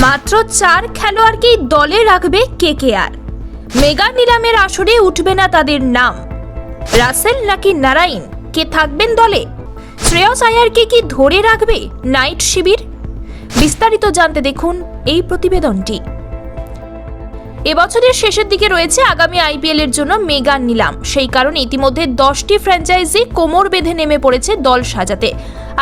মাত্র চার খেলোয়াড়কেই দলে রাখবে কেকেআর। মেগা নিলামের আসরে উঠবে না তাদের নাম। রাসেল নাকি নারাইন? কে থাকবেন দলে? শ্রেয়স আয়ারকে কি ধরে রাখবে নাইট শিবির? বিস্তারিত জানতে দেখুন এই প্রতিবেদনটি। এবছরের শেষের দিকে রয়েছে আগামী আইপিএল এর জন্য মেগা নিলাম। সেই কারণে ইতিমধ্যে দশটি ফ্র্যাঞ্চাইজি কোমর বেঁধে নেমে পড়েছে দল সাজাতে।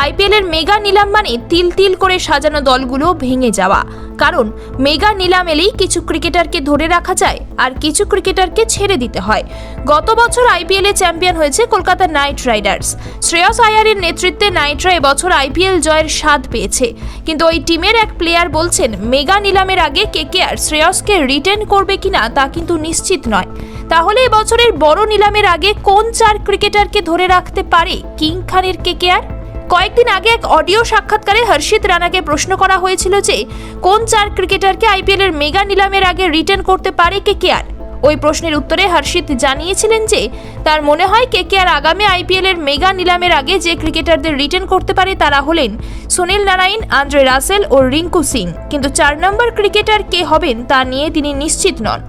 আইপিএল এর মেগা নিলাম মানে তিল তিল করে সাজানো দলগুলো ভেঙে যাওয়া। কারণ, মেগা নিলাম এলেই কিছু ক্রিকেটারকে ধরে রাখা যায় আর কিছু ক্রিকেটারকে ছেড়ে দিতে হয়। গত বছর আইপিএল চ্যাম্পিয়ন হয়েছে কলকাতা নাইট রাইডার্স। শ্রেয়স আয়ারের নেতৃত্বে নাইটরা এবছর আইপিএল জয়ের স্বাদ পেয়েছে। কিন্তু ওই টিমের এক প্লেয়ার বলছেন, মেগা নিলামের আগে কেকেআর শ্রেয়সকে রিটেন করবে কিনা তা কিন্তু নিশ্চিত নয়। তাহলে এবছরের বড় নিলামের আগে কোন চার ক্রিকেটারকে ধরে রাখতে পারে কিং খানের কেকেআর কয়েকদিন আগে এক অডিও সাক্ষাৎকারে হর্ষিত রানাকে প্রশ্ন করা হয়েছিল যে, কোন চার ক্রিকেটারকে আইপিএল এর মেগা নিলামের আগে রিটার্ন করতে পারে কেকেআর ওই প্রশ্নের উত্তরে হর্ষিত জানিয়েছিলেন যে, তার মনে হয় কেকেআর আগামী আইপিএল এর মেগা নিলামের আগে যে ক্রিকেটারদের রিটেন করতে পারে তারা হলেন সুনীল নারায়ণ, আন্দ্রে রাসেল ও রিঙ্কু সিং। কিন্তু চার নম্বর ক্রিকেটার কে হবেন তা নিয়ে তিনি নিশ্চিত নন।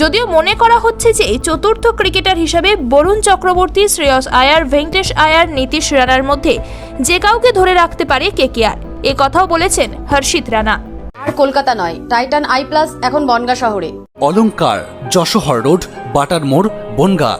যদিও মনে করা হচ্ছে যে, চতুর্থ ক্রিকেটার হিসেবে বরুণ চক্রবর্তী, শ্রেয়স আয়ার, ভেঙ্কটেশ আয়ার, নীতিশ রানার মধ্যে যে কাউকে ধরে রাখতে পারে কেকেআর এ কথাও বলেছেন হর্ষিত রানা। আর কলকাতা নয়, টাইটান আই প্লাস এখন বনগা শহরে। অলংকার, যশোহর রোড, বাটার মোড়, বনগা।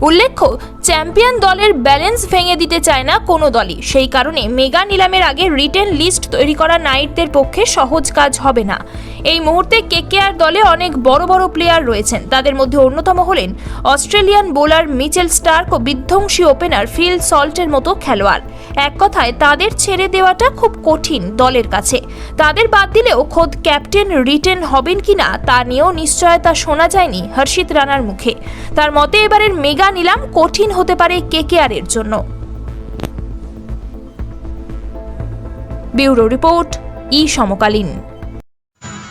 উল্লেখ্য, চ্যাম্পিয়ন দলের ব্যালেন্স ভেঙে দিতে চায় না কোনো দলই। সেই কারণে মেগা নিলামের আগে রিটেন লিস্ট তৈরি করা নাইটদের পক্ষে সহজ কাজ হবে না। এই মুহূর্তে কেকেআর দলে অনেক বড় বড় প্লেয়ার রয়েছেন। তাদের মধ্যে অন্যতম হলেন অস্ট্রেলিয়ান বোলার মিচেল স্টার্ক ও বিধ্বংসী ওপেনার ফিল সল্টের মতো খেলোয়াড়। এক কথায়, তাদের ছেড়ে দেওয়াটা খুব কঠিন দলের কাছে। তাদের বাদ দিলেও খোদ ক্যাপ্টেন রিটেন হবেন কিনা তা নিয়েও নিশ্চয়তা শোনা যায়নি হর্ষিত রানার মুখে। তার মতে, এবারের মেগা নিলাম কঠিন হতে পারে কেকেআরের জন্য। ব্যুরো রিপোর্ট, ই সমকালীন।